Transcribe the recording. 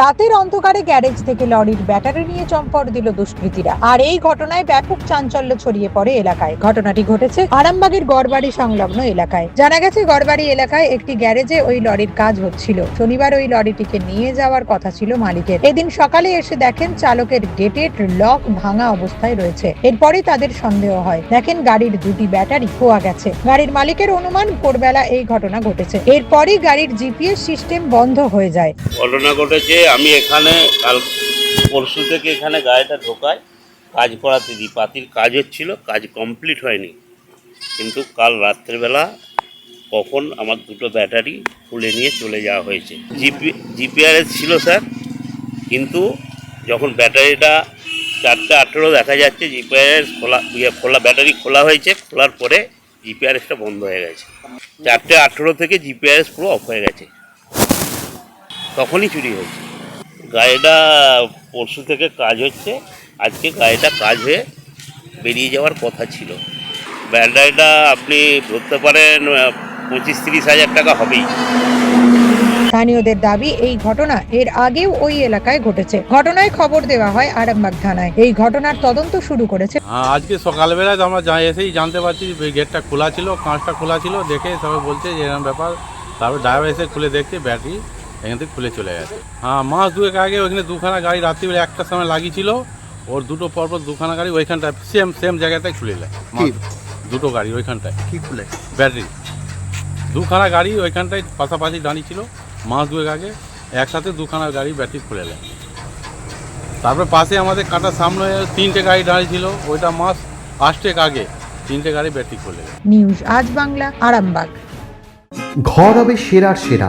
রাতের অন্ধকারে গ্যারেজ থেকে লরির ব্যাটারি নিয়ে চম্পট দিল দুষ্কৃতীরা। আর এই ঘটনায় ব্যাপক চাঞ্চল্য ছড়িয়ে পড়ে এলাকায়। ঘটনাটি ঘটেছে আরামবাগের গড়বাড়ি সংলগ্ন এলাকায়। জানা গেছে, গড়বাড়ি এলাকায় একটি গ্যারেজে ওই লরির কাজ হচ্ছিল। শনিবার ওই লরিটিকে নিয়ে যাওয়ার কথা ছিল মালিকের। এদিন সকালে এসে দেখেন, চালকের গেটের লক ভাঙা অবস্থায় রয়েছে। এরপরই তাদের সন্দেহ হয়। দেখেন, গাড়ির দুটি ব্যাটারি খোয়া গেছে। গাড়ির মালিকের অনুমান, ভোরবেলা এই ঘটনা ঘটেছে। এরপরই গাড়ির জিপিএস সিস্টেম বন্ধ হয়ে যায়। ঘটনা ঘটেছে আমি এখানে কাল পরশু থেকে এখানে গাড়িটা ঢোকাই। কাজ করাতে দিই পাতির কাজ হচ্ছিল, কাজ কমপ্লিট হয়নি। কিন্তু কাল রাত্রেবেলা কখন আমার দুটো ব্যাটারি খুলে নিয়ে চলে যাওয়া হয়েছে। জিপি জিপিআরএস ছিল স্যার, কিন্তু যখন ব্যাটারিটা চারটে আঠেরো দেখা যাচ্ছে, জিপিআরএস খোলা ইয়ে খোলা ব্যাটারি খোলা হয়েছে, খোলার পরে জিপিআরএসটা বন্ধ হয়ে গেছে। চারটে আঠেরো থেকে জিপিআরএস পুরো অফ হয়ে গেছে। তখনই চুরি হয়েছে। গাড়িটা পরশু থেকে কাজ হচ্ছে। আজকে গাড়িটা কাজ হয়ে বেরিয়ে যাওয়ার কথা ছিল। ব্যাটারিটা আপনি ধরতে পারেন পঁচিশ তিরিশ হাজার টাকা হবেই। স্থানীয়দের দাবি এই ঘটনা এর আগেও ওই এলাকায় ঘটেছে। ঘটনায় খবর দেওয়া হয় আরামবাগ থানায়। এই ঘটনার তদন্ত শুরু করেছে। হ্যাঁ আজকে সকালবেলায় তো আমরা যা এসেই জানতে পারছি যে গেটটা খোলা ছিল কাঁচটা খোলা ছিল দেখে সবাই বলছে যে এরকম ব্যাপার। তারপর ড্রাইভার এসে খুলে দেখছে ব্যাটারি এখান থেকে খুলে চলে গেছে। হ্যাঁ মাস দুয়েক আগে ওইখানে দুখানা গাড়ি রাত্রিবেলা একটার সময় লাগিয়েছিল। ওর দুটো পরপর দুখানা গাড়ি ওইখানটায় সেম সেম জায়গাটায় খুলে যায়। দুটো গাড়ি ওইখানটায়। কি খুলে? ব্যাটারি। দুখানা গাড়ি ওইখানটায় পাশাপাশি দাঁড়িয়ে ছিল মাস দুয়েক আগে। একসাথে দুখানা গাড়ি ব্যাটারি খুলে দেয় তারপরে পাশে আমাদের কাটার সামনে তিনটে গাড়ি দাঁড়িয়ে ছিল ওইটা মাস আষ্টেক আগে তিনটে গাড়ি ব্যাটারি খুলে নিউজ আজ বাংলা আরামবাগ। ঘর হবে সেরার সেরা।